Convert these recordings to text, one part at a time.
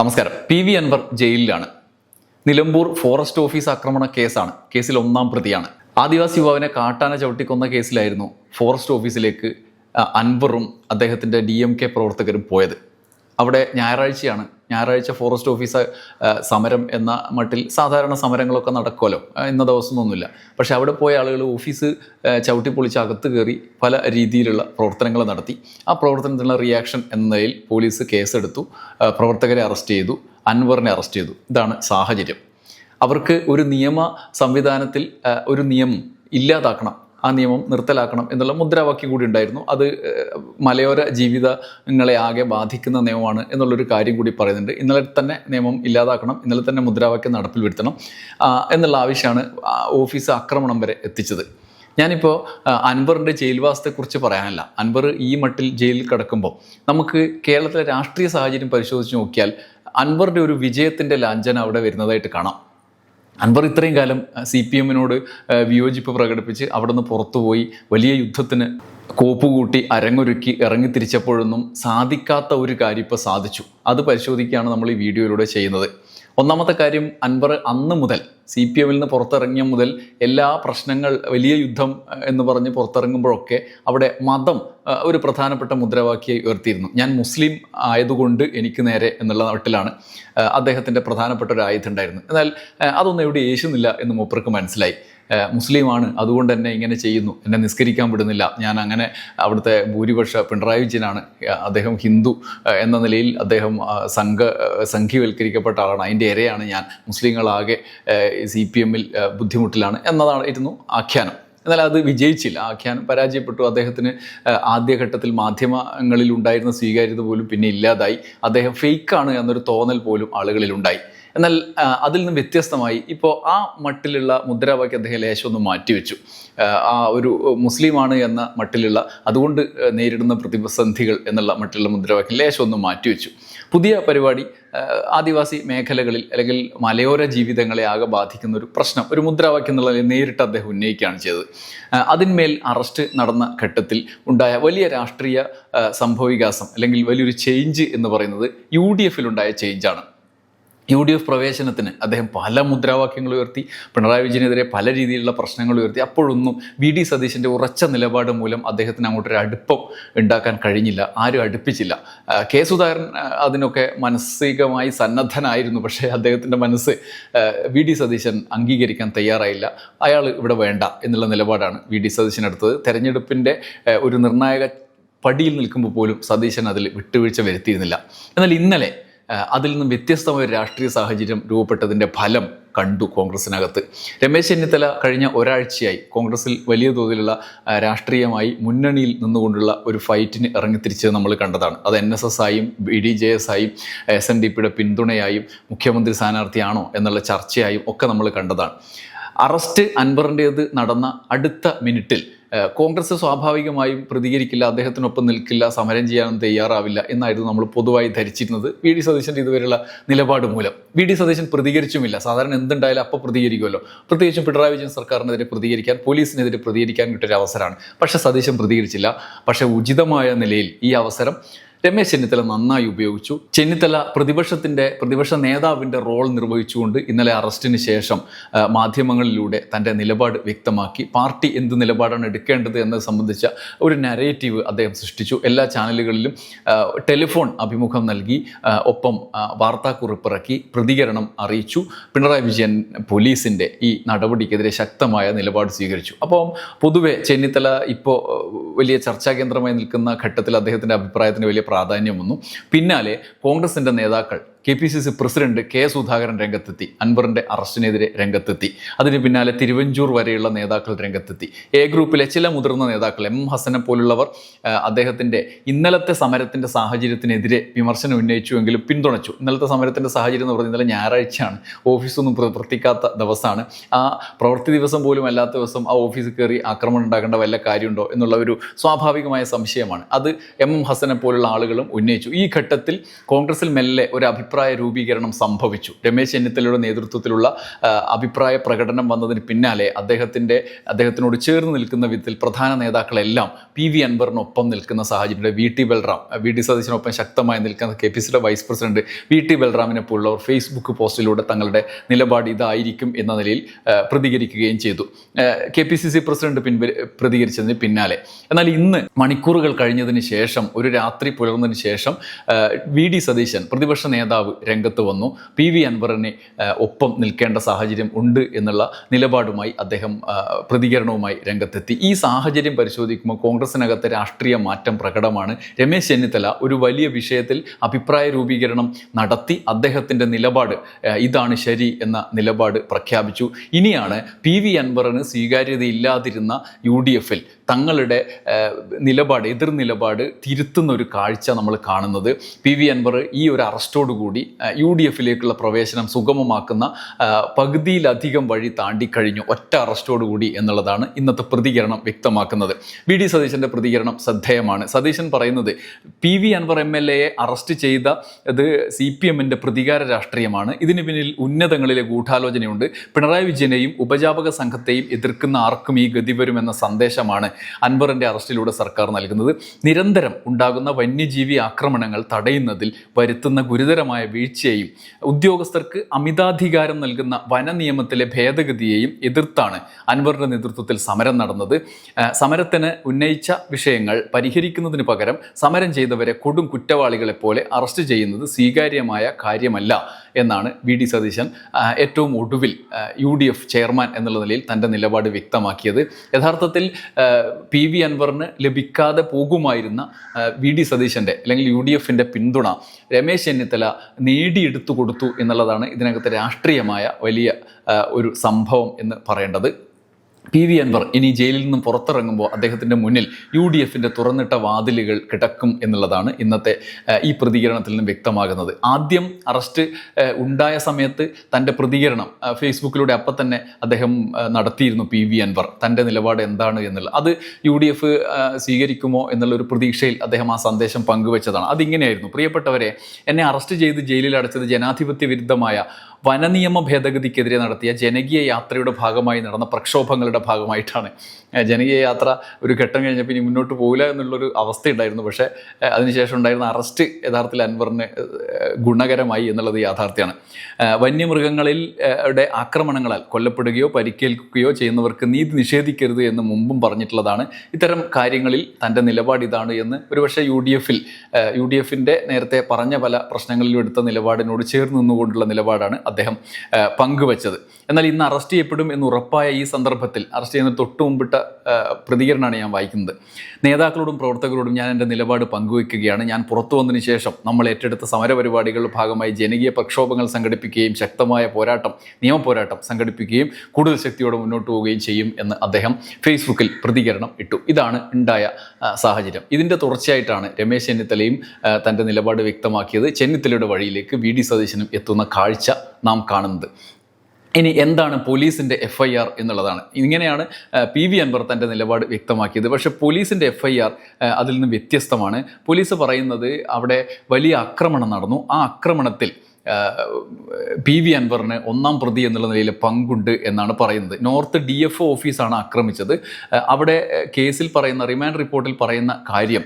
നമസ്കാരം. P V Anwar ജയിലിലാണ്. Nilambur forest office ആക്രമണ കേസാണ്. കേസിൽ ഒന്നാം പ്രതിയാണ്. ആദിവാസി യുവാവിനെ കാട്ടാന ചവിട്ടിക്കൊന്ന കേസിലായിരുന്നു ഫോറസ്റ്റ് ഓഫീസിലേക്ക് അൻവറും അദ്ദേഹത്തിന്റെ ഡി എം കെ പ്രവർത്തകരും പോയത്. അവിടെ ഞായറാഴ്ചയാണ് ഞായറാഴ്ച ഫോറസ്റ്റ് ഓഫീസ് സമരം എന്ന മട്ടിൽ സാധാരണ സമരങ്ങളൊക്കെ നടക്കുമല്ലോ. ഇന്ന ദിവസമൊന്നുമില്ല. പക്ഷേ അവിടെ പോയ ആളുകൾ ഓഫീസ് ചവിട്ടി ചവിട്ടിപ്പൊളിച്ച് അകത്ത് കയറി പല രീതിയിലുള്ള പ്രവർത്തനങ്ങൾ നടത്തി. ആ പ്രവർത്തനത്തിനുള്ള റിയാക്ഷൻ എന്ന നിലയിൽ പോലീസ് കേസെടുത്തു. പ്രവർത്തകരെ അറസ്റ്റ് ചെയ്തു. അൻവറിനെ അറസ്റ്റ് ചെയ്തു. ഇതാണ് സാഹചര്യം. അവർക്ക് ഒരു നിയമ സംവിധാനത്തിൽ ഒരു നിയമം ഇല്ലാതാക്കണം. ആ നിയമം നിർത്തലാക്കണം എന്നുള്ള മുദ്രാവാക്യം കൂടി ഉണ്ടായിരുന്നു. അത് മലയോര ജീവിതങ്ങളെ ആകെ ബാധിക്കുന്ന നിയമമാണ് എന്നുള്ളൊരു കാര്യം കൂടി പറയുന്നുണ്ട്. ഇന്നലെ തന്നെ നിയമം ഇല്ലാതാക്കണം ഇന്നലെ തന്നെ മുദ്രാവാക്യം നടപ്പിൽ വരുത്തണം എന്നുള്ള ആവശ്യമാണ് ഓഫീസ് ആക്രമണം വരെ എത്തിച്ചത്. ഞാനിപ്പോൾ അൻവറിന്റെ ജയിൽവാസത്തെക്കുറിച്ച് പറയാനല്ല. അൻവർ ഈ മട്ടിൽ ജയിലിൽ കിടക്കുമ്പോൾ നമുക്ക് കേരളത്തിലെ രാഷ്ട്രീയ സാഹചര്യം പരിശോധിച്ച് നോക്കിയാൽ അൻവറിന്റെ ഒരു വിജയത്തിന്റെ ലാഞ്ചന അവിടെ വരുന്നതായിട്ട് കാണാം. അൻവർ ഇത്രയും കാലം സി പി എമ്മിനോട് വിയോജിപ്പ് പ്രകടിപ്പിച്ച് അവിടെ നിന്ന് പുറത്തുപോയി വലിയ യുദ്ധത്തിന് കോപ്പുകൂട്ടി അരങ്ങൊരുക്കി ഇറങ്ങിത്തിരിച്ചപ്പോഴൊന്നും സാധിക്കാത്ത ഒരു കാര്യം ഇപ്പോൾ സാധിച്ചു. അത് പരിശോധിക്കുകയാണ് നമ്മൾ ഈ വീഡിയോയിലൂടെ ചെയ്യുന്നത്. ഒന്നാമത്തെ കാര്യം അൻവർ അന്ന് മുതൽ സി പി എമ്മിൽ നിന്ന് പുറത്തിറങ്ങിയ മുതൽ എല്ലാ പ്രശ്നങ്ങൾ വലിയ യുദ്ധം എന്ന് പറഞ്ഞ് പുറത്തിറങ്ങുമ്പോഴൊക്കെ അവിടെ മതം ഒരു പ്രധാനപ്പെട്ട മുദ്രാവാക്യമായി ഉയർത്തിയിരുന്നു. ഞാൻ മുസ്ലിം ആയതുകൊണ്ട് എനിക്ക് നേരെ എന്നുള്ള നാട്ടിലാണ് അദ്ദേഹത്തിന്റെ പ്രധാനപ്പെട്ട ഒരു ആയുധം ഉണ്ടായിരുന്നു എന്നാൽ അതൊന്നും എവിടെ യേശുന്നില്ല എന്ന് മൂപ്പർക്ക് മനസ്സിലായി. മുസ്ലിമാണ്. അതുകൊണ്ട് തന്നെ ഇങ്ങനെ ചെയ്യുന്നു. എന്നെ നിസ്കരിക്കാൻ വിടുന്നില്ല. ഞാൻ അങ്ങനെ അവിടുത്തെ ഭൂരിപക്ഷ പിണറായി വിജയനാണ്. അദ്ദേഹം ഹിന്ദു എന്ന നിലയിൽ അദ്ദേഹം സംഘ സംഘീവൽക്കരിക്കപ്പെട്ട ആളാണ്. അതിന്റെ ഇരയാണ് ഞാൻ. മുസ്ലിങ്ങളാകെ സി പി എമ്മിൽ ബുദ്ധിമുട്ടിലാണ് എന്നതായിരുന്നു ആഖ്യാനം. എന്നാൽ അത് വിജയിച്ചില്ല. ആഖ്യാനം പരാജയപ്പെട്ടു. അദ്ദേഹത്തിന് ആദ്യഘട്ടത്തിൽ മാധ്യമങ്ങളിൽ ഉണ്ടായിരുന്ന സ്വീകാര്യത പോലും പിന്നെ ഇല്ലാതായി. അദ്ദേഹം ഫേക്കാണ് എന്നൊരു തോന്നൽ പോലും ആളുകളിലുണ്ടായി. എന്നാൽ അതിൽ നിന്ന് വ്യത്യസ്തമായി ഇപ്പോൾ ആ മട്ടിലുള്ള മുദ്രാവാക്യം അദ്ദേഹം ലേശം ഒന്ന് മാറ്റിവെച്ചു. ആ, ഒരു മുസ്ലിമാണ് എന്ന മട്ടിലുള്ള അതുകൊണ്ട് നേരിടുന്ന പ്രതിസന്ധികൾ എന്നുള്ള മട്ടിലുള്ള മുദ്രാവാക്യം ലേശം ഒന്ന് മാറ്റിവെച്ചു. പുതിയ പരിപാടി ആദിവാസി മേഖലകളിൽ അല്ലെങ്കിൽ മലയോര ജീവിതങ്ങളെ ആകെ ബാധിക്കുന്ന ഒരു പ്രശ്നം ഒരു മുദ്രാവാക്യം എന്നുള്ള നേരിട്ട് അദ്ദേഹം ഉന്നയിക്കുകയാണ് ചെയ്തത്. അതിന്മേൽ അറസ്റ്റ് നടന്ന ഘട്ടത്തിൽ ഉണ്ടായ വലിയ രാഷ്ട്രീയ സംഭവ സംഭവവികാസം അല്ലെങ്കിൽ വലിയൊരു ചേഞ്ച് എന്ന് പറയുന്നത് യു ഡി എഫിലുണ്ടായ ചേഞ്ചാണ് യു ഡി എഫ് പ്രവേശനത്തിന് അദ്ദേഹം പല മുദ്രാവാക്യങ്ങൾ ഉയർത്തി പിണറായി വിജയനെതിരെ പല രീതിയിലുള്ള പ്രശ്നങ്ങൾ ഉയർത്തി. അപ്പോഴൊന്നും വി ഡി സതീശന്റെ ഉറച്ച നിലപാട് മൂലം അദ്ദേഹത്തിന് അങ്ങോട്ടൊരു അടുപ്പം ഉണ്ടാക്കാൻ കഴിഞ്ഞില്ല. ആരും അടുപ്പിച്ചില്ല. കെ സുധാകരൻ അതിനൊക്കെ മാനസികമായി സന്നദ്ധനായിരുന്നു. പക്ഷേ അദ്ദേഹത്തിന്റെ മനസ്സ് വി ഡി സതീശൻ അംഗീകരിക്കാൻ തയ്യാറായില്ല. അയാൾ ഇവിടെ വേണ്ട എന്നുള്ള നിലപാടാണ് വി ഡി സതീശൻ എടുത്തത്. തെരഞ്ഞെടുപ്പിന്റെ ഒരു നിർണായക പടിയിൽ നിൽക്കുമ്പോൾ പോലും സതീശൻ അതിൽ വിട്ടുവീഴ്ച വരുത്തിയിരുന്നില്ല. എന്നാൽ ഇന്നലെ അതിൽ നിന്നും വ്യത്യസ്തമായ ഒരു രാഷ്ട്രീയ സാഹചര്യം രൂപപ്പെട്ടതിന്റെ ഫലം കണ്ടു കോൺഗ്രസിനകത്ത്. രമേശ് ചെന്നിത്തല കഴിഞ്ഞ ഒരാഴ്ചയായി കോൺഗ്രസിൽ വലിയ തോതിലുള്ള രാഷ്ട്രീയമായി മുന്നണിയിൽ നിന്നുകൊണ്ടുള്ള ഒരു ഫൈറ്റിന് ഇറങ്ങിത്തിരിച്ചത് നമ്മൾ കണ്ടതാണ്. അത് എൻ എസ് എസ് ആയും ബി ഡി ജെ എസ് ആയും എസ് എൻ ഡി പിയുടെ പിന്തുണയായും മുഖ്യമന്ത്രി സ്ഥാനാർത്ഥിയാണോ എന്നുള്ള ചർച്ചയായും ഒക്കെ നമ്മൾ കണ്ടതാണ്. അറസ്റ്റ് അൻവറിന്റേത് നടന്ന അടുത്ത മിനിറ്റിൽ കോൺഗ്രസ് സ്വാഭാവികമായും പ്രതികരിക്കില്ല അദ്ദേഹത്തിനൊപ്പം നിൽക്കില്ല സമരം ചെയ്യാനൊന്നും തയ്യാറാവില്ല എന്നായിരുന്നു നമ്മൾ പൊതുവായി ധരിച്ചിരുന്നത്. വി ഡി സതീശന്റെ ഇതുവരെയുള്ള നിലപാട് മൂലം. വി ഡി സതീശൻ പ്രതികരിച്ചുമില്ല. സാധാരണ എന്തുണ്ടായാലും അപ്പോൾ പ്രതികരിക്കുമല്ലോ. പ്രത്യേകിച്ചും പിണറായി വിജയൻ സർക്കാരിനെതിരെ പ്രതികരിക്കാൻ പോലീസിനെതിരെ പ്രതികരിക്കാൻ കിട്ടിയൊരു അവസരമാണ്. പക്ഷേ സതീശൻ പ്രതികരിച്ചില്ല. പക്ഷേ ഉചിതമായ നിലയിൽ ഈ അവസരം രമേശ് ചെന്നിത്തല നന്നായി ഉപയോഗിച്ചു. ചെന്നിത്തല പ്രതിപക്ഷത്തിന്റെ പ്രതിപക്ഷ നേതാവിന്റെ റോൾ നിർവഹിച്ചുകൊണ്ട് ഇന്നലെ അറസ്റ്റിന് ശേഷം മാധ്യമങ്ങളിലൂടെ തന്റെ നിലപാട് വ്യക്തമാക്കി. പാർട്ടി എന്ത് നിലപാടാണ് എടുക്കേണ്ടത് എന്നത് സംബന്ധിച്ച ഒരു നരേറ്റീവ് അദ്ദേഹം സൃഷ്ടിച്ചു. എല്ലാ ചാനലുകളിലും ടെലിഫോൺ അഭിമുഖം നൽകി ഒപ്പം വാർത്താക്കുറിപ്പിറക്കി പ്രതികരണം അറിയിച്ചു. പിണറായി വിജയൻ പോലീസിന്റെ ഈ നടപടിക്കെതിരെ ശക്തമായ നിലപാട് സ്വീകരിച്ചു. അപ്പം പൊതുവെ ചെന്നിത്തല ഇപ്പോൾ വലിയ ചർച്ചാ കേന്ദ്രമായി നിൽക്കുന്ന ഘട്ടത്തിൽ അദ്ദേഹത്തിന്റെ അഭിപ്രായത്തിന് വലിയ പ്രാധാന്യം വന്നു. പിന്നാലെ കോൺഗ്രസിന്റെ നേതാക്കൾ K P C C president K Sudhakaran രംഗത്തെത്തി അൻവറിന്റെ അറസ്റ്റിനെതിരെ രംഗത്തെത്തി അതിന് പിന്നാലെ തിരുവഞ്ചൂർ വരെയുള്ള നേതാക്കൾ രംഗത്തെത്തി. എ ഗ്രൂപ്പിലെ ചില മുതിർന്ന നേതാക്കൾ എം ഹസനെ പോലുള്ളവർ അദ്ദേഹത്തിന്റെ ഇന്നലത്തെ സമരത്തിന്റെ സാഹചര്യത്തിനെതിരെ വിമർശനം ഉന്നയിച്ചുവെങ്കിലും പിന്തുണച്ചു. ഇന്നലത്തെ സമരത്തിന്റെ സാഹചര്യം എന്ന് പറഞ്ഞാൽ ഇന്നലെ ഞായറാഴ്ചയാണ്. ഓഫീസൊന്നും പ്ര- പ്രവർത്തിക്കാത്ത ദിവസമാണ്. ആ പ്രവൃത്തി ദിവസം പോലും അല്ലാത്ത ദിവസം ആ ഓഫീസിൽ കയറി ആക്രമണം ഉണ്ടാക്കേണ്ട വല്ല കാര്യമുണ്ടോ എന്നുള്ള ഒരു സ്വാഭാവികമായ സംശയമാണ്. അത് എം എം ഹസനെ പോലുള്ള ആളുകളും ഉന്നയിച്ചു. ഈ ഘട്ടത്തിൽ കോൺഗ്രസിൽ മെല്ലെ ഒരു അഭിപ്രായം അഭിപ്രായ രൂപീകരണം സംഭവിച്ചു. രമേശ് ചെന്നിത്തലയുടെ നേതൃത്വത്തിലുള്ള അഭിപ്രായ പ്രകടനം വന്നതിന് പിന്നാലെ അദ്ദേഹത്തിന്റെ അദ്ദേഹത്തിനോട് ചേർന്ന് നിൽക്കുന്ന വിധത്തിൽ പ്രധാന നേതാക്കളെല്ലാം പി വി അൻവറിനൊപ്പം നിൽക്കുന്ന സാഹചര്യം V T Balram V D സതീശനൊപ്പം ശക്തമായി നിൽക്കുന്ന കെ പി സിയുടെ വൈസ് പ്രസിഡന്റ് വി ടി ബൽറാമിനെ പോലുള്ളവർ ഫേസ്ബുക്ക് പോസ്റ്റിലൂടെ തങ്ങളുടെ നിലപാട് ഇതായിരിക്കും എന്ന നിലയിൽ പ്രതികരിക്കുകയും ചെയ്തു. K P C C president പിൻവ പ്രതികരിച്ചതിന് പിന്നാലെ. എന്നാൽ ഇന്ന് മണിക്കൂറുകൾ കഴിഞ്ഞതിന് ശേഷം ഒരു രാത്രി പുലർന്നതിന് ശേഷം വി ഡി സതീശൻ പ്രതിപക്ഷ നേതാവ് രംഗത്ത് വന്നു. പി വി അൻവറിനെ ഒപ്പം നിൽക്കേണ്ട സാഹചര്യം ഉണ്ട് എന്നുള്ള നിലപാടുമായി അദ്ദേഹം പ്രതികരണവുമായി രംഗത്തെത്തി. ഈ സാഹചര്യം പരിശോധിക്കുമ്പോൾ കോൺഗ്രസിനകത്തെ രാഷ്ട്രീയ മാറ്റം പ്രകടമാണ്. രമേശ് ചെന്നിത്തല ഒരു വലിയ വിഷയത്തിൽ അഭിപ്രായ രൂപീകരണം നടത്തി അദ്ദേഹത്തിന്റെ നിലപാട് ഇതാണ് ശരി എന്ന നിലപാട് പ്രഖ്യാപിച്ചു. ഇനിയാണ് പി വി അൻവറിന് സ്വീകാര്യതയില്ലാതിരുന്ന യു ഡി എഫിൽ തങ്ങളുടെ നിലപാട് എതിർ നിലപാട് തിരുത്തുന്ന ഒരു കാഴ്ച നമ്മൾ കാണുന്നത്. പി വി അൻവർ ഈ ഒരു അറസ്റ്റോടുകൂടി യു ഡി എഫിലേക്കുള്ള പ്രവേശനം സുഗമമാക്കുന്ന പകുതിയിലധികം വഴി താണ്ടിക്കഴിഞ്ഞു ഒറ്റ അറസ്റ്റോടുകൂടി എന്നുള്ളതാണ് ഇന്നത്തെ പ്രതികരണം വ്യക്തമാക്കുന്നത്. വി. ഡി. സതീശന്റെ പ്രതികരണം ശ്രദ്ധേയമാണ്. സതീശൻ പറയുന്നത് P. V. Anvar M L എയെ arrest ചെയ്ത ഇത് സി പി എമ്മിന്റെ പ്രതികാര രാഷ്ട്രീയമാണ്. ഇതിന് പിന്നിൽ ഉന്നതങ്ങളിലെ ഗൂഢാലോചനയുണ്ട്. പിണറായി വിജയനെയും ഉപജാപക സംഘത്തെയും എതിർക്കുന്ന ആർക്കും ഈ ഗതി വരുമെന്ന സന്ദേശമാണ് അൻവറിന്റെ അറസ്റ്റിലൂടെ സർക്കാർ നൽകുന്നത്. നിരന്തരം ഉണ്ടാകുന്ന വന്യജീവി ആക്രമണങ്ങൾ തടയുന്നതിൽ വരുത്തുന്ന ഗുരുതരമായ വീഴ്ചയെയും ഉദ്യോഗസ്ഥർക്ക് അമിതാധികാരം നൽകുന്ന വന നിയമത്തിലെ ഭേദഗതിയെയും എതിർത്താണ് അൻവറിന്റെ നേതൃത്വത്തിൽ സമരം നടന്നത്. സമരത്തിന് ഉന്നയിച്ച വിഷയങ്ങൾ പരിഹരിക്കുന്നതിന് പകരം സമരം ചെയ്തവരെ കൊടും കുറ്റവാളികളെ പോലെ അറസ്റ്റ് ചെയ്യുന്നത് സ്വീകാര്യമായ കാര്യമല്ല. എന്നാണ് വി ഡി സതീശൻ ഏറ്റവും ഒടുവിൽ യു ഡി എഫ് ചെയർമാൻ എന്നുള്ള നിലയിൽ തന്റെ നിലപാട് വ്യക്തമാക്കിയത്. യഥാർത്ഥത്തിൽ പി വി അൻവറിന് ലഭിക്കാതെ പോകുമായിരുന്ന വി ഡി സതീശന്റെ അല്ലെങ്കിൽ യു ഡി എഫിന്റെ പിന്തുണ രമേശ് ചെന്നിത്തല നേടിയെടുത്തു കൊടുത്തു എന്നുള്ളതാണ് ഇതിനകത്ത് രാഷ്ട്രീയമായ വലിയ ഒരു സംഭവം എന്ന് പറയേണ്ടത്. പി വി അൻവർ ഇനി ജയിലിൽ നിന്നും പുറത്തിറങ്ങുമ്പോൾ അദ്ദേഹത്തിന്റെ മുന്നിൽ യു ഡി എഫിന്റെ തുറന്നിട്ട വാതിലുകൾ കിടക്കും എന്നുള്ളതാണ് ഇന്നത്തെ ഈ പ്രതികരണത്തിൽ നിന്നും വ്യക്തമാകുന്നത്. ആദ്യം അറസ്റ്റ് ഉണ്ടായ സമയത്ത് തന്റെ പ്രതികരണം ഫേസ്ബുക്കിലൂടെ അപ്പം തന്നെ അദ്ദേഹം നടത്തിയിരുന്നു പി വി അൻവർ. തന്റെ നിലപാട് എന്താണ് എന്നുള്ളത്. അത് യു ഡി എഫ് സ്വീകരിക്കുമോ എന്നുള്ളൊരു പ്രതീക്ഷയിൽ അദ്ദേഹം ആ സന്ദേശം പങ്കുവച്ചതാണ്. അതിങ്ങനെയായിരുന്നു. പ്രിയപ്പെട്ടവരെ എന്നെ അറസ്റ്റ് ചെയ്ത് ജയിലിൽ അടച്ചത് ജനാധിപത്യ വിരുദ്ധമായ വനനിയമ ഭേദഗതിക്കെതിരെ നടത്തിയ ജനകീയ യാത്രയുടെ ഭാഗമായി നടന്ന പ്രക്ഷോഭങ്ങളുടെ ഭാഗമായിട്ടാണ്. ജനകീയ യാത്ര ഒരു ഘട്ടം കഴിഞ്ഞപ്പോൾ ഇനി മുന്നോട്ട് പോകില്ല എന്നുള്ളൊരു അവസ്ഥയുണ്ടായിരുന്നു. പക്ഷേ അതിനുശേഷം ഉണ്ടായിരുന്ന അറസ്റ്റ് യഥാർത്ഥത്തിൽ അൻവറിന് ഗുണകരമായി എന്നുള്ളത് യാഥാർത്ഥ്യമാണ്. വന്യമൃഗങ്ങളിൽ ആക്രമണങ്ങളാൽ കൊല്ലപ്പെടുകയോ പരിക്കേൽക്കുകയോ ചെയ്യുന്നവർക്ക് നീതി നിഷേധിക്കരുത് എന്ന് മുമ്പും പറഞ്ഞിട്ടുള്ളതാണ്. ഇത്തരം കാര്യങ്ങളിൽ തന്റെ നിലപാട് ഇതാണ് എന്ന് ഒരുപക്ഷെ യു ഡി എഫിൽ യു ഡി എഫിന്റെ നേരത്തെ പറഞ്ഞ പല പ്രശ്നങ്ങളിലും എടുത്ത നിലപാടിനോട് ചേർന്ന് നിന്നുകൊണ്ടുള്ള നിലപാടാണ്. അദ്ദേഹം പങ്കുവച്ചത്. എന്നാൽ ഇന്ന് അറസ്റ്റ് ചെയ്യപ്പെടും എന്ന് ഉറപ്പായ ഈ സന്ദർഭത്തിൽ അറസ്റ്റ് ചെയ്യുന്ന തൊട്ട് മുമ്പിട്ട പ്രതികരണമാണ് ഞാൻ വായിക്കുന്നത്. നേതാക്കളോടും പ്രവർത്തകരോടും ഞാൻ എന്റെ നിലപാട് പങ്കുവയ്ക്കുകയാണ്. ഞാൻ പുറത്തു വന്നതിന് ശേഷം നമ്മൾ ഏറ്റെടുത്ത സമരപരിപാടികളുടെ ഭാഗമായി ജനകീയ പ്രക്ഷോഭങ്ങൾ സംഘടിപ്പിക്കുകയും ശക്തമായ പോരാട്ടം നിയമപോരാട്ടം സംഘടിപ്പിക്കുകയും കൂടുതൽ ശക്തിയോടെ മുന്നോട്ട് പോവുകയും ചെയ്യും എന്ന് അദ്ദേഹം ഫേസ്ബുക്കിൽ പ്രതികരണം ഇട്ടു. ഇതാണ് ഉണ്ടായ സാഹചര്യം. ഇതിന്റെ തുടർച്ചയായിട്ടാണ് രമേശ് ചെന്നിത്തലയും തന്റെ നിലപാട് വ്യക്തമാക്കിയത്. ചെന്നിത്തലയുടെ വഴിയിലേക്ക് വി. ഡി. സതീശനും എത്തുന്ന കാഴ്ച നാം കാണുന്നത്. ഇനി എന്താണ് പോലീസിന്റെ എഫ് ഐ ആർ എന്നുള്ളതാണ്. ഇങ്ങനെയാണ് പി വി അൻവർ തന്റെ നിലപാട് വ്യക്തമാക്കിയത്. പക്ഷേ പോലീസിന്റെ എഫ് ഐ ആർ അതിൽ നിന്ന് വ്യത്യസ്തമാണ്. പോലീസ് പറയുന്നത് അവിടെ വലിയ ആക്രമണം നടന്നു. ആ ആക്രമണത്തിൽ പി വി അൻവറിന് ഒന്നാം പ്രതി എന്നുള്ള നിലയിൽ പങ്കുണ്ട് എന്നാണ് പറയുന്നത്. നോർത്ത് ഡി എഫ് ഒ ഓഫീസാണ് ആക്രമിച്ചത്. അവിടെ കേസിൽ പറയുന്ന റിമാൻഡ് റിപ്പോർട്ടിൽ പറയുന്ന കാര്യം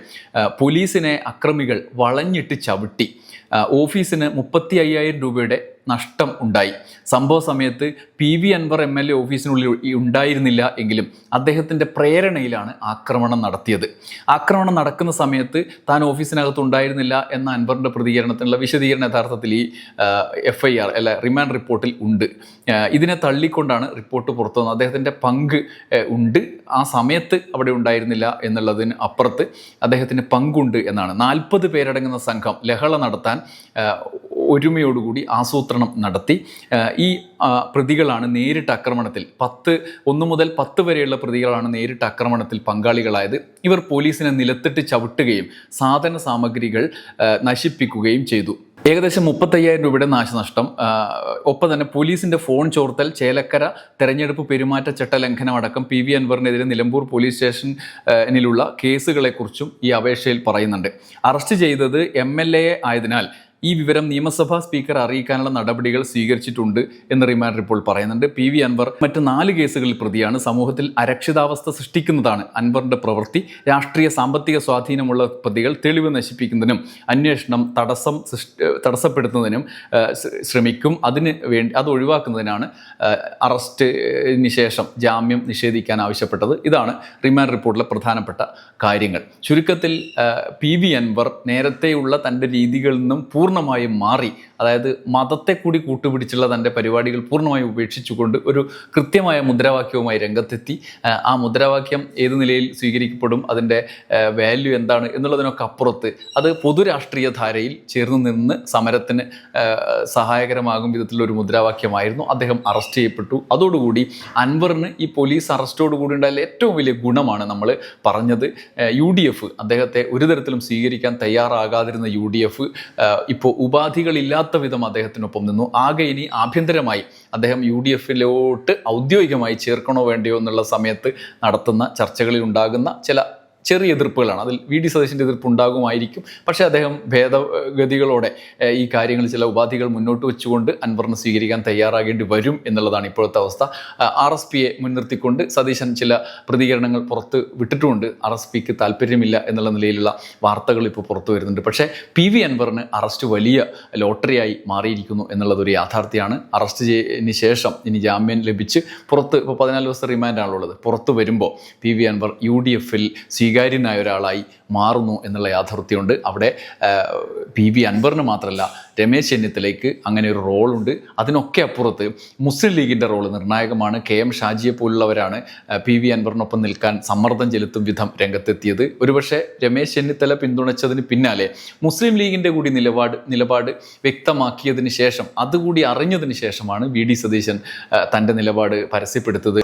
പോലീസിനെ അക്രമികൾ വളഞ്ഞിട്ട് ചവിട്ടി. ഓഫീസിന് മുപ്പത്തി അയ്യായിരം രൂപയുടെ നഷ്ടം ഉണ്ടായി. സംഭവ സമയത്ത് P V Anvar M L A ഓഫീസിനുള്ളിൽ ഉണ്ടായിരുന്നില്ല എങ്കിലും അദ്ദേഹത്തിന്റെ പ്രേരണയിലാണ് ആക്രമണം നടത്തിയത്. ആക്രമണം നടക്കുന്ന സമയത്ത് താൻ ഓഫീസിനകത്ത് ഉണ്ടായിരുന്നില്ല എന്ന അൻവറിന്റെ പ്രതികരണത്തിനുള്ള വിശദീകരണം യഥാർത്ഥത്തിൽ ഈ എഫ് ഐ ആർ അല്ല റിമാൻഡ് റിപ്പോർട്ടിൽ ഉണ്ട്. ഇതിനെ തള്ളിക്കൊണ്ടാണ് റിപ്പോർട്ട് പുറത്തു വന്നത്. അദ്ദേഹത്തിന്റെ പങ്ക് ഉണ്ട്. ആ സമയത്ത് അവിടെ ഉണ്ടായിരുന്നില്ല എന്നുള്ളതിന് അപ്പുറത്ത് അദ്ദേഹത്തിന് പങ്കുണ്ട് എന്നാണ്. നാൽപ്പത് പേരടങ്ങുന്ന സംഘം ലഹള നടത്താൻ uh, ഒരുമയോടുകൂടി ആസൂത്രണം നടത്തി. ഈ പ്രതികളാണ് നേരിട്ട് ആക്രമണത്തിൽ പത്ത് ഒന്ന് മുതൽ പത്ത് വരെയുള്ള പ്രതികളാണ് നേരിട്ട് ആക്രമണത്തിൽ പങ്കാളികളായത്. ഇവർ പോലീസിനെ നിലത്തിട്ട് ചവിട്ടുകയും സാധന സാമഗ്രികൾ നശിപ്പിക്കുകയും ചെയ്തു. ഏകദേശം മുപ്പത്തയ്യായിരം രൂപയുടെ നാശനഷ്ടം. ഒപ്പം തന്നെ പോലീസിന്റെ ഫോൺ ചോർത്തൽ ചേലക്കര തെരഞ്ഞെടുപ്പ് പെരുമാറ്റച്ചട്ട ലംഘനം അടക്കം പി വി അൻവറിനെതിരെ നിലമ്പൂർ പോലീസ് സ്റ്റേഷനിലുള്ള കേസുകളെക്കുറിച്ചും ഈ അപേക്ഷയിൽ പറയുന്നുണ്ട്. അറസ്റ്റ് ചെയ്തത് എം എൽ എ ആയതിനാൽ ഈ വിവരം നിയമസഭാ സ്പീക്കർ അറിയിക്കാനുള്ള നടപടികൾ സ്വീകരിച്ചിട്ടുണ്ട് എന്ന് റിമാൻഡ് റിപ്പോർട്ട് പറയുന്നുണ്ട്. പി വി അൻവർ മറ്റ് നാല് കേസുകളിൽ പ്രതിയാണ്. സമൂഹത്തിൽ അരക്ഷിതാവസ്ഥ സൃഷ്ടിക്കുന്നതാണ് അൻവറിന്റെ പ്രവൃത്തി. രാഷ്ട്രീയ സാമ്പത്തിക സ്വാധീനമുള്ള പ്രതികൾ തെളിവ് നശിപ്പിക്കുന്നതിനും അന്വേഷണം തടസ്സം തടസ്സപ്പെടുത്തുന്നതിനും ശ്രമിക്കും. അതിന് വേണ്ടി അത് ഒഴിവാക്കുന്നതിനാണ് അറസ്റ്റിന് ശേഷം ജാമ്യം നിഷേധിക്കാൻ ആവശ്യപ്പെട്ടത്. ഇതാണ് റിമാൻഡ് റിപ്പോർട്ടിലെ പ്രധാനപ്പെട്ട കാര്യങ്ങൾ. ചുരുക്കത്തിൽ പി വി അൻവർ നേരത്തെയുള്ള തന്റെ രീതികളിൽ നിന്നും പൂർണമായും മാറി. അതായത് മതത്തെ കൂടി കൂട്ടുപിടിച്ചുള്ള തന്റെ പരിപാടികൾ പൂർണമായും ഉപേക്ഷിച്ചുകൊണ്ട് ഒരു കൃത്യമായ മുദ്രാവാക്യവുമായി രംഗത്തെത്തി. ആ, മുദ്രാവാക്യം ഏത് നിലയിൽ സ്വീകരിക്കപ്പെടും അതിന്റെ വാല്യൂ എന്താണ് എന്നുള്ളതിനൊക്കെ അപ്പുറത്ത് അത് പൊതുരാഷ്ട്രീയ ധാരയിൽ ചേർന്ന് നിന്ന് സമരത്തിന് സഹായകരമാകും വിധത്തിലുള്ള ഒരു മുദ്രാവാക്യമായിരുന്നു. അദ്ദേഹം അറസ്റ്റ് ചെയ്യപ്പെട്ടു. അതോടുകൂടി അൻവറിന് ഈ പോലീസ് അറസ്റ്റോടുകൂടി ഉണ്ടായ ഏറ്റവും വലിയ ഗുണമാണ് നമ്മൾ പറഞ്ഞത്. യു ഡി എഫ് അദ്ദേഹത്തെ ഒരു തരത്തിലും സ്വീകരിക്കാൻ തയ്യാറാകാതിരുന്ന യു ഡി എഫ് ഇപ്പോൾ ഉപാധികളില്ലാത്ത വിധം അദ്ദേഹത്തിനൊപ്പം നിന്നു. ആകെ ഇനി ആഭ്യന്തരമായി അദ്ദേഹം യു ഡി എഫിലോട്ട് ഔദ്യോഗികമായി ചേർക്കണോ വേണ്ടയോ എന്നുള്ള സമയത്ത് നടത്തുന്ന ചർച്ചകളിൽ ഉണ്ടാകുന്ന ചില ചെറിയ എതിർപ്പുകളാണ്. അതിൽ വി ഡി സതീശന്റെ എതിർപ്പ് ഉണ്ടാകുമായിരിക്കും പക്ഷേ അദ്ദേഹം ഭേദഗതികളോടെ ഈ കാര്യങ്ങൾ ചില ഉപാധികൾ മുന്നോട്ട് വെച്ചുകൊണ്ട് അൻവറിനെ സ്വീകരിക്കാൻ തയ്യാറാകേണ്ടി വരും എന്നുള്ളതാണ് ഇപ്പോഴത്തെ അവസ്ഥ. ആർ എസ് പിയെ മുൻനിർത്തിക്കൊണ്ട് സതീശൻ ചില പ്രതികരണങ്ങൾ പുറത്ത് വിട്ടിട്ടുമുണ്ട് ആർ എസ് പിക്ക് താല്പര്യമില്ല എന്നുള്ള നിലയിലുള്ള വാർത്തകൾ ഇപ്പോൾ പുറത്തു വരുന്നുണ്ട്. പക്ഷേ പി വി അൻവറിന് അറസ്റ്റ് വലിയ ലോട്ടറിയായി മാറിയിരിക്കുന്നു എന്നുള്ളതൊരു യാഥാർത്ഥ്യമാണ്. അറസ്റ്റ് ചെയ്തതിന് ശേഷം ഇനി ജാമ്യം ലഭിച്ച് പുറത്ത് ഇപ്പോൾ പതിനാല് ദിവസത്തെ റിമാൻഡാണുള്ളത്. പുറത്ത് വരുമ്പോൾ P V Anvar U D എഫിൽ സ്വീകാര്യനായ ഒരാളായി മാറുന്നു എന്നുള്ള യാഥാർത്ഥ്യമുണ്ട്. അവിടെ പി വി അൻവറിന് മാത്രമല്ല രമേശ് ചെന്നിത്തലയ്ക്ക് അങ്ങനെ ഒരു റോളുണ്ട്. അതിനൊക്കെ അപ്പുറത്ത് മുസ്ലിം ലീഗിന്റെ റോൾ നിർണായകമാണ്. കെ എം ഷാജിയെ പോലുള്ളവരാണ് പി വി അൻവറിനൊപ്പം നിൽക്കാൻ സമ്മർദ്ദം ചെലുത്തും വിധം രംഗത്തെത്തിയത്. ഒരുപക്ഷെ രമേശ് ചെന്നിത്തല പിന്തുണച്ചതിന് പിന്നാലെ മുസ്ലിം ലീഗിന്റെ കൂടി നിലപാട് നിലപാട് വ്യക്തമാക്കിയതിന് ശേഷം അതുകൂടി അറിഞ്ഞതിന് ശേഷമാണ് വി ഡി സതീശൻ തന്റെ നിലപാട് പരസ്യപ്പെടുത്തത്.